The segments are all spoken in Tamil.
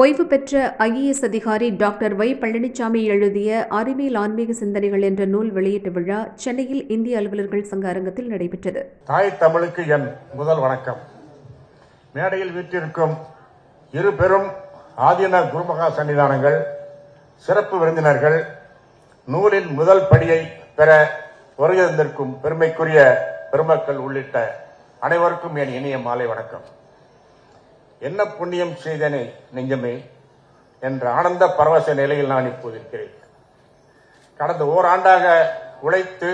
ஓய்வு பெற்ற ஐஏஎஸ் அதிகாரி டாக்டர் வை பழனிசாமி எழுதிய அறிவியல் ஆன்மீக சிந்தனைகள் என்ற நூல் வெளியீட்டு விழா சென்னையில் இந்திய அலுவலர்கள் சங்க அரங்கத்தில் நடைபெற்றது. தாய் தமிழுக்கு என் முதல் வணக்கம். மேடையில் வீற்றிருக்கும் இரு பெரும் ஆதீன குருமகா சன்னிதானங்கள் சிறப்பு விருந்தினர்கள் நூலின் முதல் படியை பெற வருகிறந்திருக்கும் பெருமைக்குரிய பெருமக்கள் உள்ளிட்ட அனைவருக்கும் என் இனிய மாலை வணக்கம். என்ன புண்ணியம் செய்தனே நெஞ்சமே என்ற ஆனந்த பரவச நிலையில் நான் இப்போது இருக்கிறேன். கடந்த ஓராண்டாக உழைத்து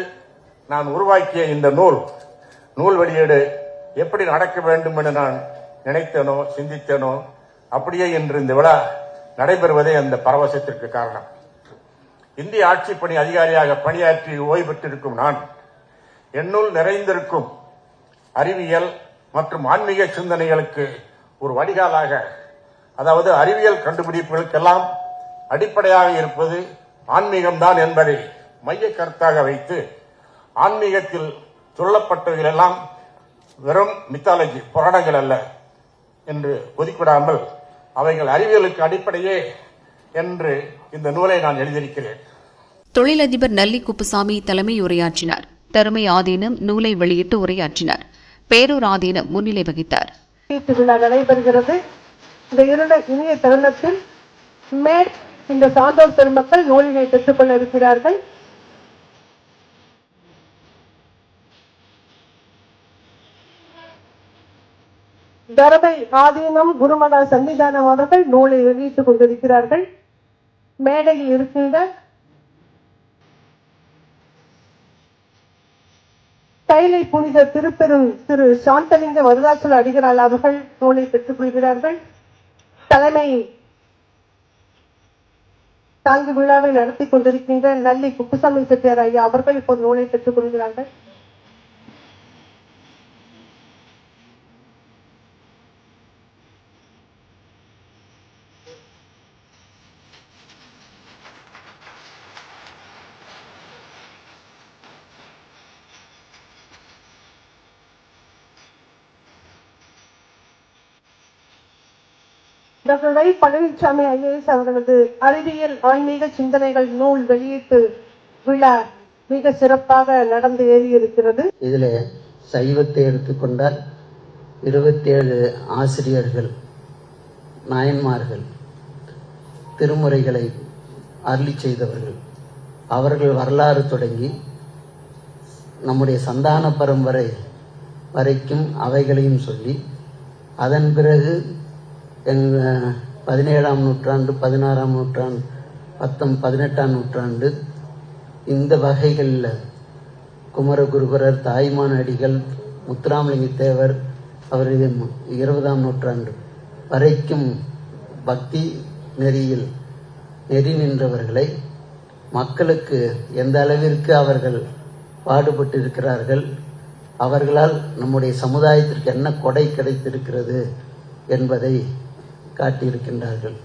நான் உருவாக்கிய இந்த நூல் நூல் வெளியீடு எப்படி நடக்க வேண்டும் என்று நான் நினைத்தேனோ சிந்தித்தேனோ அப்படியே இன்று இந்த விழா நடைபெறுவதே அந்த பரவசத்திற்கு காரணம். இந்திய ஆட்சி பணி அதிகாரியாக பணியாற்றி ஓய்வு பெற்றிருக்கும் நான் என்னுள் நிறைந்திருக்கும் அறிவியல் மற்றும் ஆன்மீக சிந்தனைகளுக்கு ஒரு வடிகாலாக அதாவது அறிவியல் கண்டுபிடிப்புகளுக்கெல்லாம் அடிப்படையாக இருப்பது ஆன்மீகம்தான் என்பதை மைய கருத்தாக வைத்து ஆன்மீகத்தில் சொல்லப்பட்டவைகளெல்லாம் வெறும் மித்தாலஜி புராணங்கள் அல்ல என்று ஒதுக்கிவிடாமல் அவைகள் அறிவியலுக்கு அடிப்படையே என்று இந்த நூலை நான் எழுதியிருக்கிறேன். தொழிலதிபர் நல்லி குப்புசாமி தலைமை உரையாற்றினார். தருமை ஆதீனம் நூலை வெளியிட்டு உரையாற்றினார். பேரூர் ஆதீனம் முன்னிலை வகித்தார். வெளியீட்டு நடைபெறுகிறது. இந்த இரண்டு இனிய தருணத்தில் மேற் இந்த சான்றோர் பெருமக்கள் நூலினை பெற்றுக்கொள்ள இருக்கிறார்கள். தரவை ஆதீனம் குருமடா சன்னிதானம் அவர்கள் நூலை வெளியிட்டுக் கொண்டிருக்கிறார்கள். மேடையில் இருக்கின்ற கைலை புனித திருப்பெரும் திரு சாந்தலிங்க வருதாச்சல அடிகளால் அவர்கள் நூலை பெற்றுக் கொள்கிறார்கள். தலைமை தாங்கு விழாவை நடத்தி கொண்டிருக்கின்ற நல்லி குப்புசாமி செட்டியார் ஐயா அவர்கள் இப்போது நூலை பெற்றுக் கொள்கிறார்கள். டாக்டர் வை பழனிசாமி ஐஏஎஸ் அவர்களது அறிவியல் ஆன்மீக சிந்தனைகள் நூல் வெளியீட்டு விழா மிக சிறப்பாக நடந்து ஏறியிருக்கிறது. இதில் சைவத்தை எடுத்துக்கொண்டால் இருபத்தேழு ஆசிரியர்கள் நாயன்மார்கள் திருமுறைகளை அருளி செய்தவர்கள். அவர்கள் வரலாறு தொடங்கி நம்முடைய சந்தான பரம்பரை வரைக்கும் அவைகளையும் சொல்லி அதன் பிறகு பதினேழாம் நூற்றாண்டு பதினாறாம் நூற்றாண்டு பத்தம் பதினெட்டாம் நூற்றாண்டு இந்த வகைகளில் குமரகுருபரர் தாய்மான் அடிகள் முத்துராமலிங்க தேவர் அவரது இருபதாம் நூற்றாண்டு வரைக்கும் பக்தி நெறியில் நெறி நின்றவர்களை மக்களுக்கு எந்த அளவிற்கு அவர்கள் பாடுபட்டிருக்கிறார்கள் அவர்களால் நம்முடைய சமுதாயத்திற்கு என்ன கொடை கிடைத்திருக்கிறது என்பதை காட்டியிருக்கின்றார்கள்.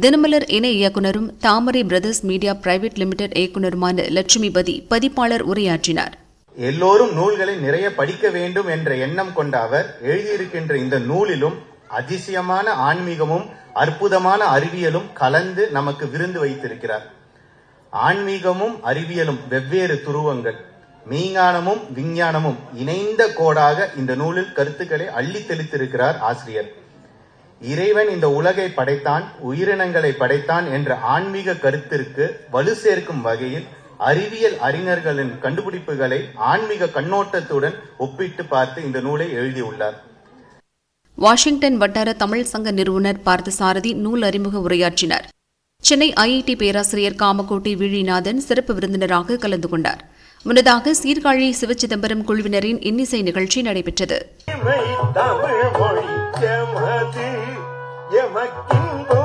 தினமலர் இணை இயக்குனரும் Thamarai brothers media private limited இயக்குனருமான Lakshmipathi பதிப்பாளர் உரையாற்றினார். எல்லோரும் நூல்களை நிறைய படிக்க வேண்டும் என்ற எண்ணம் கொண்ட அவர் எழுதியிருக்கின்ற இந்த நூலிலும் அதிசயமான ஆன்மீகமும் அற்புதமான அறிவியலும் கலந்து நமக்கு விருந்து வைத்திருக்கிறார். ஆன்மீகமும் அறிவியலும் வெவ்வேறு துருவங்கள். மெய்ஞானமும் விஞ்ஞானமும் இணைந்த கோடாக இந்த நூலில் கருத்துக்களை அள்ளி தெளித்திருக்கிறார் ஆசிரியர். இறைவன் இந்த உலகை படைத்தான் உயிரினங்களை படைத்தான் என்ற ஆன்மீக கருத்திற்கு வலு சேர்க்கும் வகையில் அறிவியல் அறிஞர்களின் கண்டுபிடிப்புகளை ஆன்மீக கண்ணோட்டத்துடன் ஒப்பிட்டு பார்த்து இந்த நூலை எழுதியுள்ளார். வாஷிங்டன் வட்டார தமிழ் சங்க நிறுவனர் பார்த்தசாரதி நூல் அறிமுக உரையாற்றினார். சென்னை ஐஐடி பேராசிரியர் காமகோட்டி விழிநாதன் சிறப்பு விருந்தினராக கலந்து கொண்டார். முன்னதாக சீர்காழி சிவச்சிதம்பரம் குழுவினரின் இன்னிசை நிகழ்ச்சி நடைபெற்றது. மகிழ்ந்த